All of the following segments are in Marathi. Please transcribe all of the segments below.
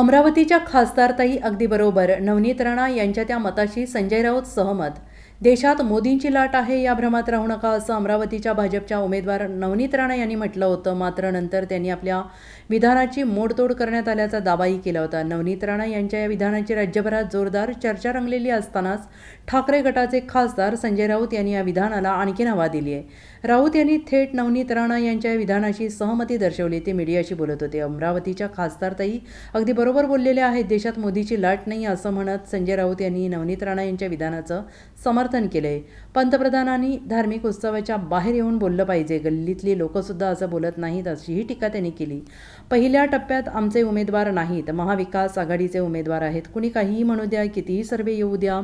अमरावतीच्या खासदारताई अगदी बरोबर. नवनीत राणा यांच्या त्या मताशी संजय राऊत सहमत. देशात मोदींची लाट आहे या भ्रमात राहू नका असं अमरावतीच्या भाजपच्या उमेदवार नवनीत राणा यांनी म्हटलं होतं. मात्र नंतर त्यांनी आपल्या विधानाची मोडतोड करण्यात आल्याचा दावाही केला होता. नवनीत राणा यांच्या या विधानाची राज्यभरात जोरदार चर्चा रंगलेली असतानाच ठाकरे गटाचे खासदार संजय राऊत यांनी या विधानाला आणखी हवा दिली आहे. राऊत यांनी थेट नवनीत राणा यांच्या या विधानाशी सहमती दर्शवली. ते मीडियाशी बोलत होते. अमरावतीच्या खासदारताई अगदी बरोबर बोललेले आहेत. देशात मोदीची लाट नाही असं म्हणत संजय राऊत यांनी नवनीत राणा यांच्या विधानाचं समर्थन केलंय. पंतप्रधानांनी धार्मिक उत्सवाच्या बाहेर येऊन बोललं पाहिजे. गल्लीतली लोकंसुद्धा असं बोलत नाहीत अशीही टीका त्यांनी केली. पहिल्या टप्प्यात आमचे उमेदवार नाहीत. महाविकास आघाडीचे उमेदवार आहेत. कुणी काहीही म्हणू द्या कितीही सर्वे येऊ द्या.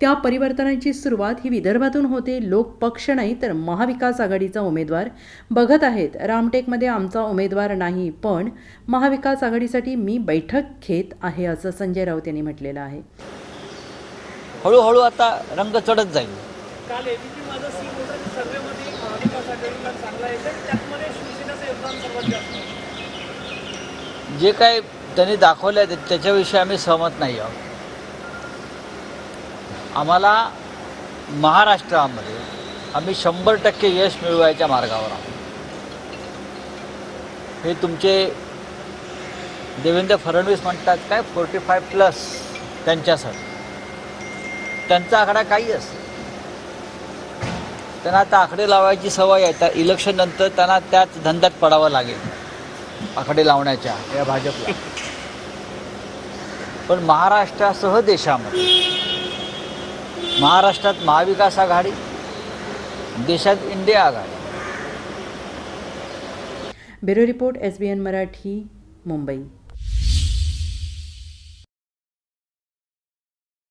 त्या परिवर्तनाची सुरुवात ही विदर्भातून होते. लोक पक्ष नाही तर महाविकास आघाडीचा उमेदवार बघत आहेत. रामटेकमध्ये आमचा उमेदवार नाही पण महाविकास आघाडीसाठी मी बैठक घेत आहे असं संजय राऊत यांनी म्हटलेलं आहे. हळूहळू आता रंग चढत जाईल. जे काय त्यांनी दाखवलं आहे त्याच्याविषयी आम्ही सहमत नाही आहोत. आम्हाला महाराष्ट्रामध्ये आम्ही शंभर टक्के यश मिळवायच्या मार्गावर आहोत. हे तुमचे देवेंद्र फडणवीस म्हणतात काय फोर्टी फाय प्लस त्यांच्यासाठी. त्यांचा आकडा काही असतो. त्यांना आता आकडे लावायची सवय आहे. त्या इलेक्शन नंतर त्यांना त्याच धंद्यात पडावं लागेल. आकडे लावण्याच्या या भाजपला. पण महाराष्ट्रासह देशामध्ये महाराष्ट्रात महाविकास आघाडी देशात इंडिया आघाडी. Bureau report S B N Marathi Mumbai.